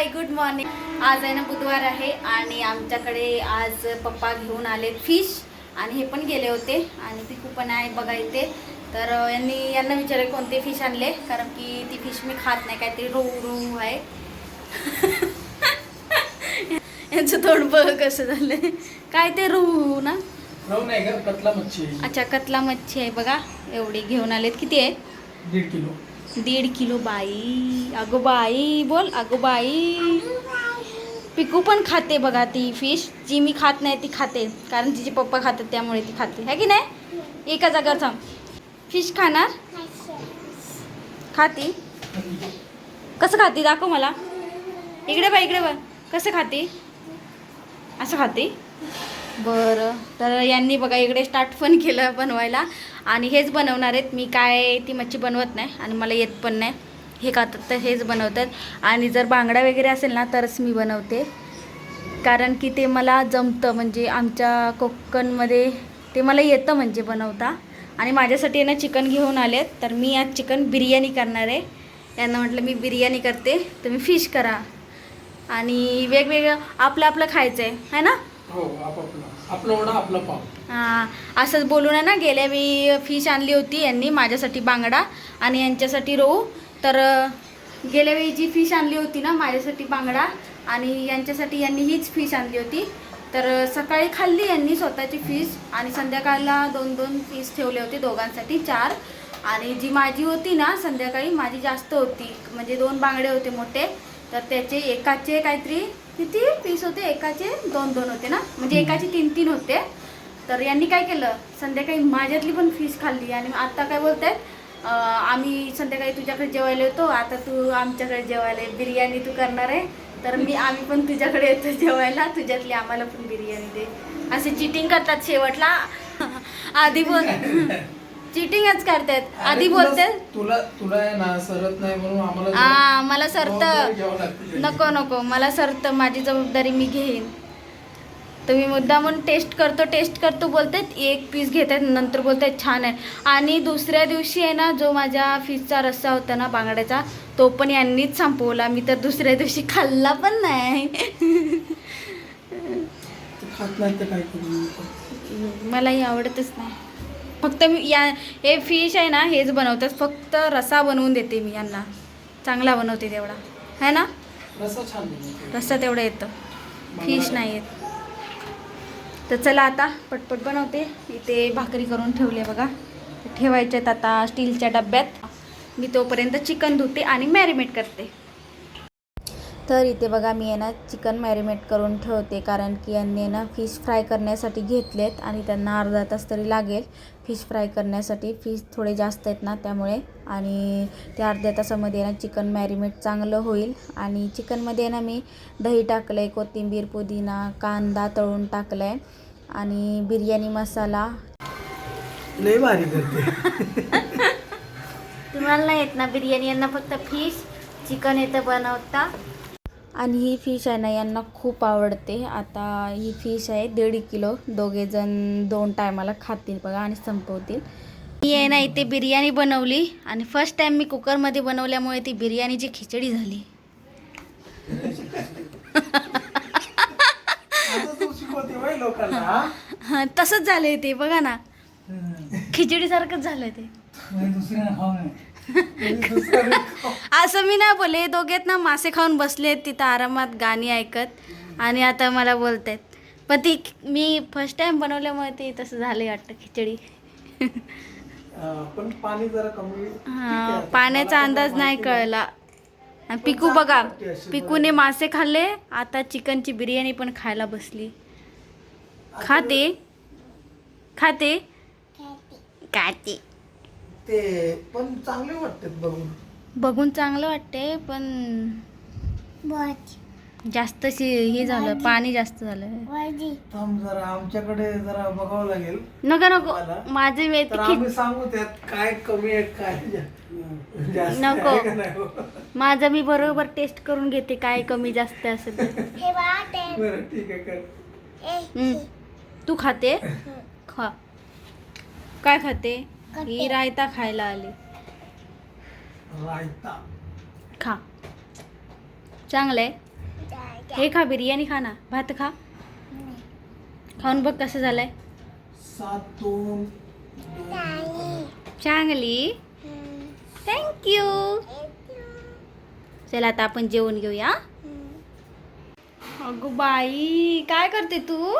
Hi good morning आज आहे ना बुधवार आहे आणि आमच्याकडे आज पप्पा घेऊन आले फिश आणि हे पण गेले होते आणि पिकू पण आहे बघा इथे. तर यांनी यांना विचारले कोणते फिश आणले? कारण की ती फिश मी खात नाही काहीतरी रोहू रोहू आहे. यांचं तोंड बघ कसं झालंय. काय ते रोहू ना? नाही कतला मच्छी. अच्छा कतला मच्छी आहे बघा. एवढी घेऊन आलेत. किती आहे? दीड किलो. दीड किलो बाई. अगो बाई बोल अगो बाई. पिकू पण खाते बघा ती फिश जी मी खात नाही ती खाते. कारण तिचे पप्पा खातात त्यामुळे ती खाते. है की नाही? एका जागेवर थांब फिश खाणार? खाती. कसं खाते? दाखव मला. इकडे बा इकडे बा कसं खाते? असं खाते? बरं. तर यांनी बघा इकडे स्टार्ट पण केलं बनवायला. आणि हेच बनवणार आहेत. मी काय ती मच्छी बनवत नाही आणि मला येत पण नाही. हे खातात तर हेच बनवतात. आणि जर बांगडा वगैरे असेल ना तरच मी बनवते. कारण की ते मला जमतं. म्हणजे आमच्या कोकणमध्ये ते मला येतं म्हणजे बनवता. आणि माझ्यासाठी ना चिकन घेऊन आलेत. तर मी आज चिकन बिर्याणी करणार आहे. यांना म्हटलं मी बिर्याणी करते. तुम्ही फिश करा. आणि वेगवेगळं आपलं आपलं खायचं आहे है ना? हो आपापला. आपला वडा आपला पाव. हां असंच बोलून आहे ना गेल्या वेळी फिश आणली होती यांनी माझ्यासाठी बांगडा आणि यांच्यासाठी रोहू. तर अं, गेल्या वेळी जी फिश आणली होती ना माझ्यासाठी बांगडा आणि यांच्यासाठी यांनी हीच फिश आणली होती. तर सकाळी खाल्ली यांनी स्वतःची फिश आणि संध्याकाळला दोन दोन पीस ठेवले होते दोघांसाठी चार. आणि जी माझी होती ना संध्याकाळी माझी जास्त होती. म्हणजे दोन बांगडे होते मोठे. तर त्याचे एकाचे काहीतरी किती? पीस होते एकाचे दोन दोन होते ना? म्हणजे एकाचे तीन तीन होते. तर यांनी काय केलं? संध्याकाळी माझ्यातली पण फिश खाल्ली. आणि आता काय बोलतायत? अं, आम्ही संध्याकाळी तुझ्याकडे जेवायला येतो. आता तू आमच्याकडे जेवायला. बिर्याणी तू करणार आहे. तर मी आम्ही पण तुझ्याकडे येतो जेवायला. तुझ्यातली आम्हाला पण बिर्याणी दे. असे चिटिंग करतात शेवटला. आधी बोल. चिटिंगच करतात. आधी अरे तुला- बोलतात तुला तुला आहे ना सरत नाही म्हणून आम्हाला आ मला सरतं. नको नको. मला सरतं माझी जबाबदारी मी घेईन. तुम्ही मुद्दा म्हणून टेस्ट करतो टेस्ट करतो बोलतात. एक पीस घेत आहेत नंतर बोलतात छान आहे. आणि दुसऱ्या दिवशी आहे ना जो माझ्या फिशचा रस्सा होता ना बांगड्याचा तो पण यांनीच संपवला. मी तर दुसऱ्या दिवशी खाल्ला पण नाही. मलाही आवडतच नाही. फक्त मी या हे फिश आहे ना हेच बनवतात. फक्त रसा बनवून देते मी यांना. चांगला बनवते तेवढा. है ना. रस्सा तेवढं येतं. फिश नाही. येत तर चला आता पटपट बनवते. इथे भाकरी करून ठेवली बघा. ठेवायच्यात आता स्टीलच्या डब्यात. मी तोपर्यंत चिकन धुते आणि मॅरिनेट करते. तर इथे बघा मी आहे ना चिकन मॅरिनेट करून ठेवते कारण की यांनी ना फिश फ्राय करण्यासाठी घेतलेत आणि त्यांना अर्धा तास तरी लागेल. फिश फ्राय करण्यासाठी फिश थोडे जास्त आहेत ना त्यामुळे. आणि त्या अर्ध्या तासामध्ये ना चिकन मॅरिनेट चांगलं होईल. आणि चिकनमध्ये आहे ना मी दही टाकलं आहे कोथिंबीर पुदिना कांदा तळून टाकला आहे आणि बिर्याणी मसाला. लय भारी करते. तुम्हाला नाही येत ना बिर्याणी यांना फक्त फिश चिकन येतं बनवता. आणि ही फिश आहे ना यांना खूप आवडते. आता ही फिश आहे दीड किलो. दोघे जण दोन टायमाला खातील बघा आणि संपवतील. मी आहे ना इथे बिर्याणी बनवली. आणि फर्स्ट टाइम मी कुकरमध्ये बनवल्यामुळे ती बिर्याणीची खिचडी झाली. हा? तसंच झालंय ते बघा ना. खिचडीसारखंच झालंय ते. असं मी नाही बोले दोघेत ना मासे खाऊन बसलेत तिथं आरामात गाणी ऐकत. आणि आता मला बोलतायत. पण ती मी फर्स्ट टाइम बनवल्यामुळे ते तसं झालंय वाटतं खिचडी. अं, पण पाणी जरा कमी ठीक आहे हा आता. पाण्याचा अंदाज नाही कळला. पिकू बघा पिकूने मासे खाल्ले आता चिकनची बिर्याणी पण खायला बसली. खाते. खाते. खाते. ते पण चांगले वाटतात बघून. बघून चांगलं वाटते पण जास्त शि- हे झालं पाणी जास्त झालं. थांब जरा आमच्याकडे जरा बघावं लागेल. नको नको? माझे तर आम्ही सांगू त्यात काय कमी आहे काय जा- जास्त नको. आहे का नाही? माझं मी बरोबर टेस्ट करून घेते काय कमी जास्त असेल तर. बरं ठीक आहे कर. हम्म. तू खाते? खा. काय खाते? ही रायता खायला आली. रायता. खा. चांगलं आहे हे खा बिर्याणी खा ना भात खा. खाऊन बघ कसं झालंय. चांगली. थँक्यू चला आता आपण जेवण घेऊया. अगो बाई काय करते तू?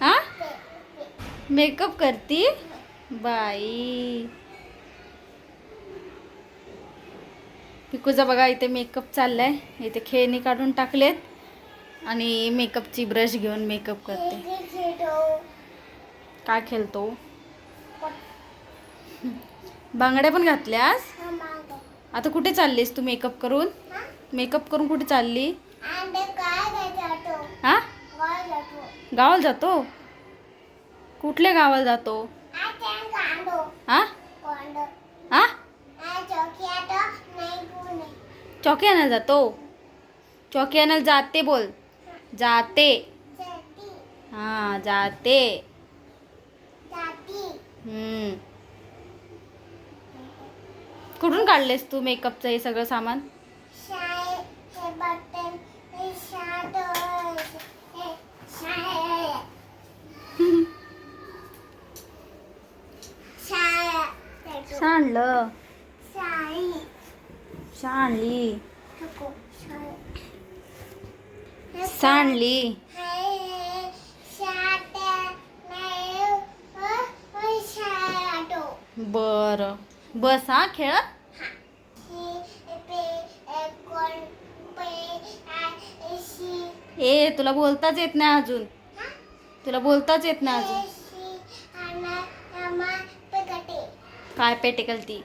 हा मेकअप करती? बाई. पिकूचा बघा इथे मेकअप चाललाय. इथे खेळणी काढून टाकलेत. आणि मेकअपची ब्रश घेऊन मेकअप करते. काय खेळतो? बांगड्या पण घातल्यास? आता कुठे चाललीस तू मेकअप करून? मेकअप करून कुठे चालली? हा गावाला जातो. कुठल्या गावाला जातो? हा? हा? चौकी आणायला जातो चौकी आणायला जाते बोल। जाते। हा जाते। हम्म। कुठून काढलेस तू मेकअपचं हे सगळं सामान? सांडलं. सांडली. सांडली. बर. बस हा खेळत ए तुला बोलताच येत नाही अजून. तुला बोलताच येत नाही अजून. काय पेटेकल ती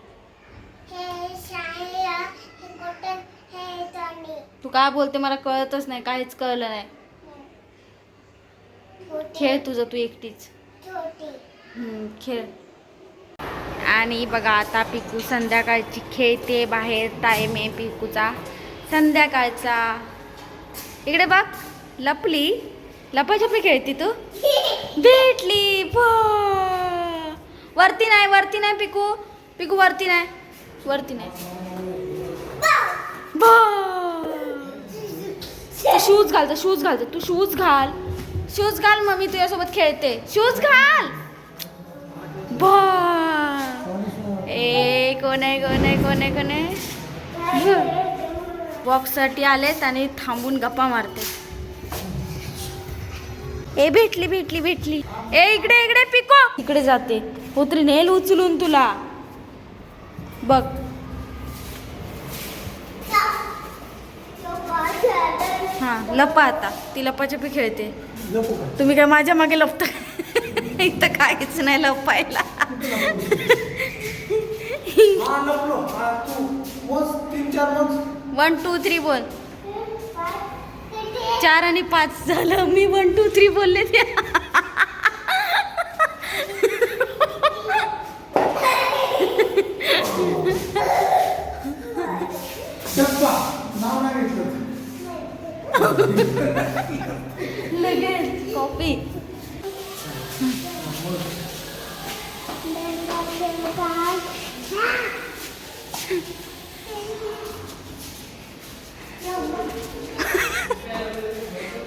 तू काय बोलते मला कळतच नाही काहीच कळलं नाही. खेळ तुझं तू एकटीच. खेळ. आणि बघा आता पिकू संध्याकाळची खेळते बाहेर टाइम आहे पिकूचा. संध्याकाळचा. इकडे बघ लपली. लपाछपी खेळती तू? भेटली वा. वरती नाही वरती नाही पिकू. पिकू वरती नाही. वरती नाही. शूज घालतो शूज घालतो तू शूज घाल शूज घाल. मग मी तुझ्यासोबत खेळते. शूज घाल. बा. ए कोण आहे कोण आहे कोण आहे कोण आहे? वॉकसाठी आलेत आणि थांबून गप्पा मारते. ए भेटली भेटली भेटली. ए इकडे इकडे पिको. इकडे जाते. उतरी नेल उचलून तुला. बघ. हा लपा आता. ती लपाछपी खेळते. तुम्ही काय माझ्या मागे लपता? इथं काहीच नाही लपायला. हा लपलो. हा तू मोज तीन चार मोज वन टू थ्री बोल. चार आणि पाच झालं. मी वन टू थ्री बोलले ते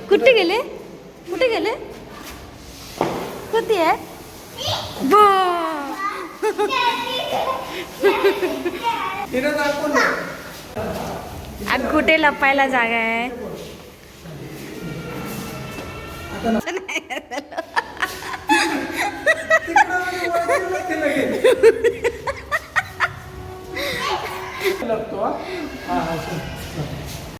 कुठे गेले? कुठे गेले? कुठे आहे आज कुठे लपायला जागा आहे? आता तिकडं म्हणजे